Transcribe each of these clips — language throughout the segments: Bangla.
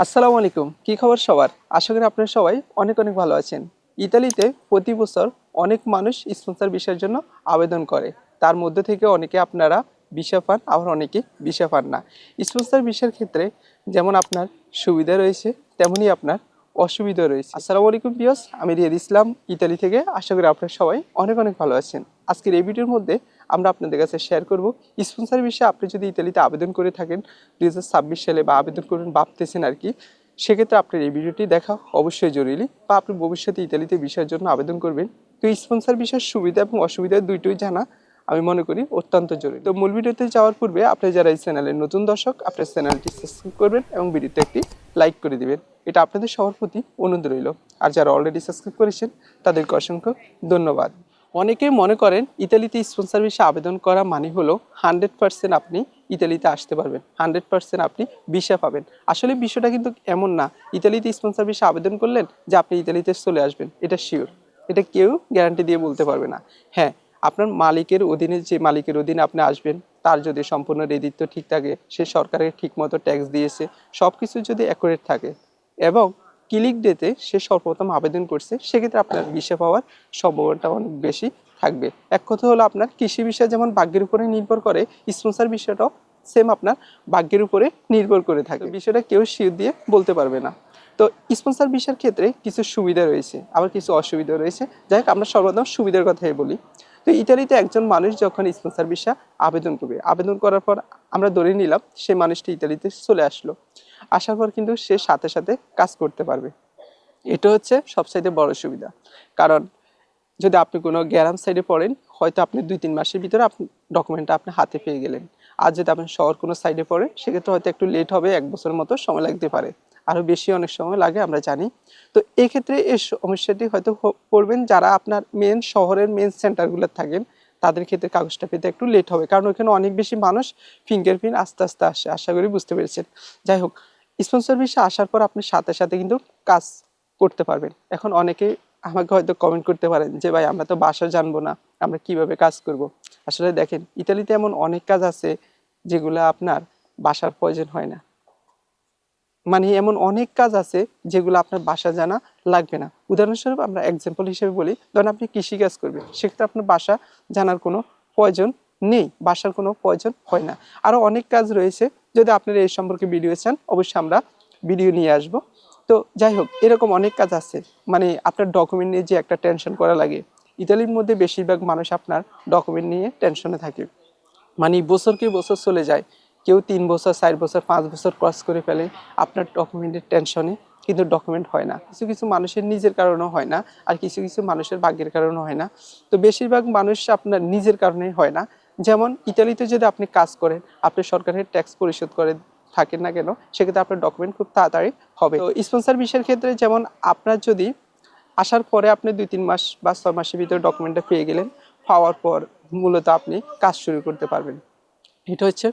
আসসালামু আলাইকুম। কি খবর সবার? আশা করি আপনারা সবাই অনেক অনেক ভালো আছেন। ইতালিতে প্রতি বছর অনেক মানুষ স্পন্সর বিষয়ের জন্য আবেদন করে। তার মধ্যে থেকে অনেকে আপনারা বিষয় পান, আবার অনেকে বিষয় পান না। স্পন্সর বিষয়ের ক্ষেত্রে যেমন আপনার সুবিধা রয়েছে, তেমনই আপনার অসুবিধা রয়েছে। আসসালামু আলাইকুম পিয়স আমি রিয়াদ ইসলাম, ইতালি থেকে। আশা করি আপনারা সবাই অনেক অনেক ভালো আছেন। আজকের এই ভিডিওর মধ্যে আমরা আপনাদের কাছে শেয়ার করব স্পন্সর বিষয়ে আপনি যদি ইতালিতে আবেদন করে থাকেন দু হাজার ছাব্বিশ সালে বা আবেদন করবেন ভাবতেছেন আর কি, সেক্ষেত্রে আপনার এই ভিডিওটি দেখা অবশ্যই জরুরি। বা আপনি ভবিষ্যতে ইতালিতে বিষয়ের জন্য আবেদন করবেন। তো স্পন্সর বিষয়ের সুবিধা এবং অসুবিধা দুইটোই জানা, আমি মনে করি অত্যন্ত জরুরি। তো মূল ভিডিওতে যাওয়ার পূর্বে আপনি যারা এই চ্যানেলের নতুন দর্শক, আপনার চ্যানেলটি সাবস্ক্রাইব করবেন এবং ভিডিওতে একটি লাইক করে দিবেন। এটা আপনাদের সবার প্রতি অনুরোধ রইল। আর যারা অলরেডি সাবস্ক্রাইব করেছেন, তাদেরকে অসংখ্য ধন্যবাদ। অনেকেই মনে করেন, ইতালিতে স্পন্সর বিষয়ে আবেদন করা মানে হলো হান্ড্রেড পার্সেন্ট আপনি ইতালিতে আসতে পারবেন। হান্ড্রেড পার্সেন্ট আপনি ভিসা পাবেন। আসলে বিষয়টা কিন্তু এমন না। ইতালিতে স্পন্সর বিষয়ে আবেদন করলেন যে আপনি ইতালিতে চলে আসবেন। এটা শিওর এটা কেউ গ্যারান্টি দিয়ে বলতে পারবে না। হ্যাঁ আপনার মালিকের অধীনে যে মালিকের অধীনে আপনি আসবেন তার যদি সম্পূর্ণ রেদিত্ব ঠিক থাকে সে সরকারের ঠিক মতো ট্যাক্স দিয়েছে সব কিছু যদি অ্যাকুরেট থাকে এবং ক্লিক ডেতে সে সর্বপ্রথম আবেদন করছে সেক্ষেত্রে আপনার ভিসা পাওয়ার সম্ভাবনাটা অনেক বেশি থাকবে। এক কথা হলো আপনার কৃষি বিষয় যেমন ভাগ্যের উপরে নির্ভর করে স্পন্সার বিষয়টাও সেম আপনার ভাগ্যের উপরে নির্ভর করে থাকে। বিষয়টা কেউ শিওর দিয়ে বলতে পারবে না। তো স্পন্সার বিষয়ের ক্ষেত্রে কিছু সুবিধা রয়েছে আবার কিছু অসুবিধা রয়েছে। যাই হোক আমরা সর্বপ্রথম সুবিধার কথাই বলি। তো ইতালিতে একজন মানুষ যখন স্পন্সর ভিসা আবেদন করবে, আবেদন করার পর আমরা ধরে নিলাম সে মানুষটি ইতালিতে চলে আসলো। আসার পর কিন্তু সে সাথে সাথে কাজ করতে পারবে। এটা হচ্ছে সবচাইতে বড় সুবিধা। কারণ যদি আপনি কোনো গ্যারাম সাইডে পড়েন, হয়তো আপনি দুই, তিন মাসের ভিতরে আপনি ডকুমেন্টটা আপনি হাতে পেয়ে গেলেন। আর যদি আপনি শহর কোনো সাইডে পড়েন, সেক্ষেত্রে হয়তো একটু লেট হবে, এক বছরের মতো সময় লাগতে পারে। আরও বেশি অনেক সময় লাগে, আমরা জানি। তো এই ক্ষেত্রে এই সমস্যাটি হয়তো পড়বেন, যারা আপনার মেন শহরের মেন সেন্টারগুলো থাকেন, তাদের ক্ষেত্রে কাগজটা পেতে একটু লেট হবে। কারণ ওখানে অনেক বেশি মানুষ ফিঙ্গারপ্রিন্ট আস্তে আস্তে আসে, আশা করি বুঝতে পেরেছেন। যাই হোক স্পন্সর ভিসা আসার পর আপনি সাথে সাথে কিন্তু কাজ করতে পারবেন। এখন অনেকে আমাকে হয়তো কমেন্ট করতে পারেন যে, ভাই, আমরা তো বাসা জানব না, আমরা কীভাবে কাজ করব? আসলে দেখেন, ইতালিতে এমন অনেক কাজ আছে যেগুলো আপনার বাসার প্রয়োজন হয় না। মানে এমন অনেক কাজ আছে যেগুলো আপনার বাসা জানা লাগবে না। উদাহরণস্বরূপ আমরা এক্সাম্পল হিসেবে বলি, ধরেন আপনি কৃষি কাজ করবেন, সেক্ষেত্রে আপনার বাসা জানার কোনো প্রয়োজন নেই, বাসার কোনো প্রয়োজন হয় না। আরও অনেক কাজ রয়েছে, যদি আপনারা এই সম্পর্কে ভিডিও চান, অবশ্যই আমরা ভিডিও নিয়ে আসব। তো যাই হোক, এরকম অনেক কাজ আছে মানে আপনার ডকুমেন্ট নিয়ে যে একটা টেনশন করা লাগে। ইতালির মধ্যে বেশিরভাগ মানুষ আপনার ডকুমেন্ট নিয়ে টেনশনে থাকে। মানে বছর কি বছর চলে যায় কেউ তিন বছর, চার বছর, পাঁচ বছর ক্রস করে ফেলে আপনার ডকুমেন্টের টেনশনে কিন্তু ডকুমেন্ট হয় না। কিছু কিছু মানুষের নিজের কারণেও হয় না আর কিছু কিছু মানুষের ভাগ্যের কারণেও হয় না। তো বেশিরভাগ মানুষ আপনার নিজের কারণে হয় না। যেমন ইতালিতে যদি আপনি কাজ করেন, আপনি সরকারের ট্যাক্স পরিশোধ করে থাকেন না কেন, সেক্ষেত্রে আপনার ডকুমেন্ট খুব তাড়াতাড়ি হবে। তো স্পন্সর বিষয়ের ক্ষেত্রে যেমন আপনার যদি আসার পরে আপনি দুই, তিন মাস বা ছয় মাসের ভিতরে ডকুমেন্টটা পেয়ে গেলেন, পাওয়ার পর মূলত আপনি কাজ শুরু করতে পারবেন। এটা হচ্ছে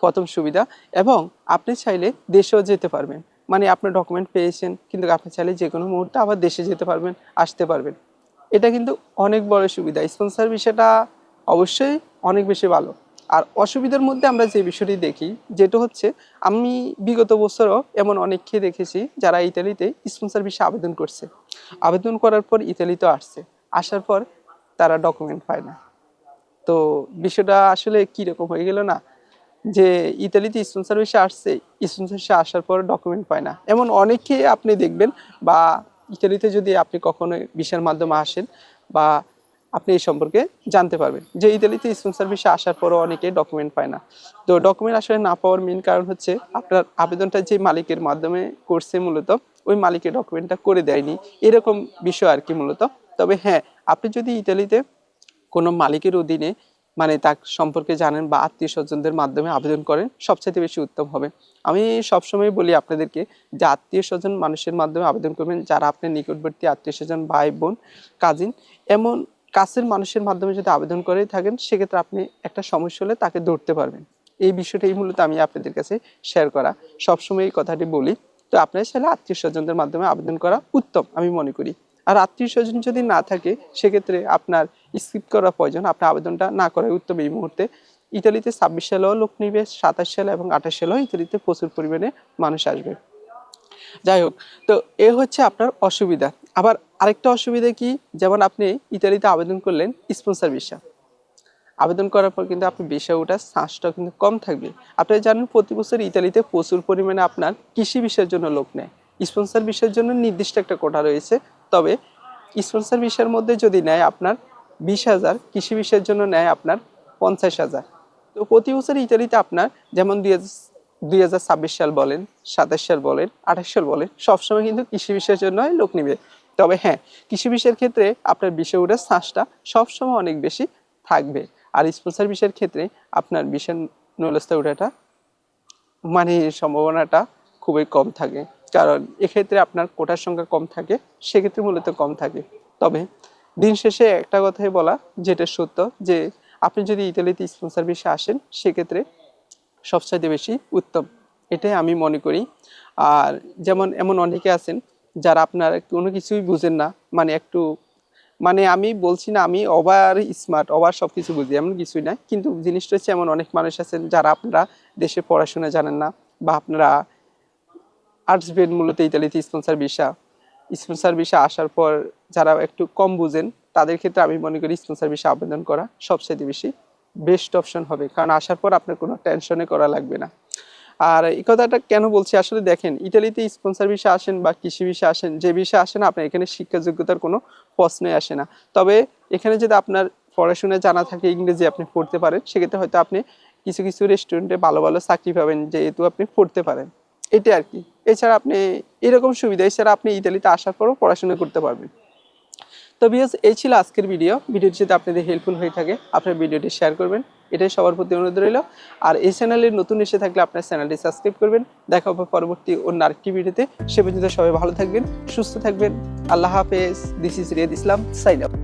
প্রথম সুবিধা এবং আপনি চাইলে দেশেও যেতে পারবেন। মানে আপনার ডকুমেন্ট পেয়েছেন, কিন্তু আপনি চাইলে যে কোনো মুহূর্তে আবার দেশে যেতে পারবেন, আসতে পারবেন। এটা কিন্তু অনেক বড় সুবিধা। স্পন্সর বিষয়টা অবশ্যই অনেক বেশি ভালো। আর অসুবিধার মধ্যে আমরা যে বিষয়টি দেখি, যেটা হচ্ছে আমি বিগত বছরও এমন অনেককে দেখেছি যারা ইতালিতে স্পন্সর বিষয়ে আবেদন করছে। আবেদন করার পর ইতালিতে আসছে। আসার পর তারা ডকুমেন্ট পায় না। তো বিষয়টা আসলে কীরকম হয়ে গেল না? যে ইতালিতে স্পন্সর সার্ভিসে আসছে স্পন্সর আসার পর ডকুমেন্ট পায় না। এমন অনেকে আপনি দেখবেন বা ইতালিতে যদি আপনি কখনো ভিসার মাধ্যমে আসেন বা আপনি এই সম্পর্কে জানতে পারবেন যে ইতালিতে স্পন্সর সার্ভিসে আসার পরও অনেকে ডকুমেন্ট পায় না। তো ডকুমেন্ট আসলে না পাওয়ার মেন কারণ হচ্ছে আপনার আবেদনটা যে মালিকের মাধ্যমে করছে মূলত, ওই মালিকের ডকুমেন্টটা করে দেয়নি। এরকম বিষয় আর কি মূলত। তবে হ্যাঁ আপনি যদি ইতালিতে কোনো মালিকের অধীনে মানে তার সম্পর্কে জানেন বা আত্মীয় স্বজনদের মাধ্যমে আবেদন করেন সবচেয়ে বেশি উত্তম হবে। আমি সবসময় বলি আপনাদেরকে যে আত্মীয় স্বজন মানুষের মাধ্যমে আবেদন করবেন, যারা আপনার নিকটবর্তী আত্মীয় স্বজন, ভাই, বোন কাজিন এমন কাছের মানুষের মাধ্যমে যদি আবেদন করে থাকেন, সেক্ষেত্রে আপনি একটা সমস্যা হলে তাকে ধরতে পারবেন। এই বিষয়টাই মূলত আমি আপনাদের কাছে শেয়ার করা। সবসময় এই কথাটি বলি। তো আপনার চাইলে আত্মীয় স্বজনদের মাধ্যমে আবেদন করা উত্তম, আমি মনে করি। আর আত্মীয় স্বজন যদি না থাকে, সেক্ষেত্রে আপনার স্কিপ করা প্রয়োজন। আপনার আবেদনটা না করাই উত্তম এই মুহূর্তে। ইতালিতে ছাব্বিশ সালেও লোক নিবে, সাতাশ সালে এবং আঠাশ সালেও ইতালিতে প্রচুর পরিমাণে মানুষ আসবে। যাই হোক, তো এ হচ্ছে আপনার অসুবিধা। আবার আরেকটা অসুবিধা কি? যেমন আপনি ইতালিতে আবেদন করলেন স্পন্সর ভিসা আবেদন করার পর কিন্তু আপনি ভিসা ওঠার চান্সটা কিন্তু কম থাকবে। আপনারা জানেন প্রতি বছর ইতালিতে প্রচুর পরিমাণে আপনার কৃষি বিষয়ের জন্য লোক নেয়। স্পন্সর বিষয়ের জন্য নির্দিষ্ট একটা কোটা রয়েছে। তবে স্পন্সর বিষয়ের মধ্যে যদি নেয় আপনার বিশ হাজার, কৃষি বিষয়ের জন্য নেয় আপনার পঞ্চাশ হাজার। তো প্রতি বছর ইতালিতে আপনার যেমন দুই দুই হাজার ছাব্বিশ সাল বলেন, সাতাশ সাল বলেন, আঠাশ সাল বলেন, সবসময় কিন্তু কৃষি বিষয়ের জন্য লোক নিবে। তবে হ্যাঁ কৃষি বিষয়ের ক্ষেত্রে আপনার বিষয় ওঠার শ্বাসটা সবসময় অনেক বেশি থাকবে। আর স্পন্সর বিষয়ের ক্ষেত্রে আপনার বিষয় নলেজটা ওঠাটা মানে সম্ভাবনাটা খুবই কম থাকে। কারণ এক্ষেত্রে আপনার কোটার সংখ্যা কম থাকে, সেক্ষেত্রে মূলত কম থাকে। তবে দিন শেষে একটা কথাই বলা, যেটা সত্য, যে আপনি যদি ইতালিতে স্পন্সর বিষয়ে আসেন, সেক্ষেত্রে সবচাইতে বেশি উত্তম। এটাই আমি মনে করি। আর যেমন, এমন অনেকে আছেন যারা আপনার কোনো কিছুই বুঝেন না মানে একটু মানে আমি বলছি না, আমি ওভার স্মার্ট ওভার সব কিছু বুঝি, এমন কিছুই না কিন্তু জিনিসটা হচ্ছে এমন, অনেক মানুষ আছেন যারা আপনারা দেশে পড়াশোনা জানেন না, বা আপনারা আর্টস বেড মূলত ইতালিতে স্পন্সার ভিসা স্পন্সার ভিসা আসার পর যারা একটু কম বুঝেন, তাদের ক্ষেত্রে আমি মনে করি স্পন্সার ভিসা আবেদন করা সবচেয়ে বেশি বেস্ট অপশন হবে। কারণ আসার পর আপনার কোনো টেনশনে করা লাগবে না। আর এই কথাটা কেন বলছি? আসলে দেখেন, ইতালিতে স্পন্সর ভিসা আসেন বা কৃষি ভিসা আসেন, যে ভিসা আসেন, আপনার এখানে শিক্ষা যোগ্যতার কোনো প্রশ্নই আসে না। তবে এখানে যদি আপনার পড়াশোনা জানা থাকে, ইংরেজি আপনি পড়তে পারেন, সেক্ষেত্রে হয়তো আপনি কিছু কিছু রেস্টুরেন্টে ভালো ভালো চাকরি পাবেন, যেহেতু আপনি পড়তে পারেন। এটা আর কি। এছাড়া আপনি এরকম সুবিধা, এছাড়া আপনি ইতালিতে আসার পরও পড়াশোনা করতে পারবেন। তো বিয়স এই ছিল আজকের ভিডিও ভিডিওটি যদি আপনাদের হেল্পফুল হয়ে থাকে, আপনার ভিডিওটি শেয়ার করবেন। এটাই সবার প্রতি অনুরোধ রইল। আর এই চ্যানেলে নতুন এসে থাকলে আপনার চ্যানেলটি সাবস্ক্রাইব করবেন। দেখা হবে পরবর্তী অন্য আরেকটি ভিডিওতে সে পর্যন্ত সবাই ভালো থাকবেন, সুস্থ থাকবেন। আল্লাহ হাফেজ। This is Riyad Islam sign up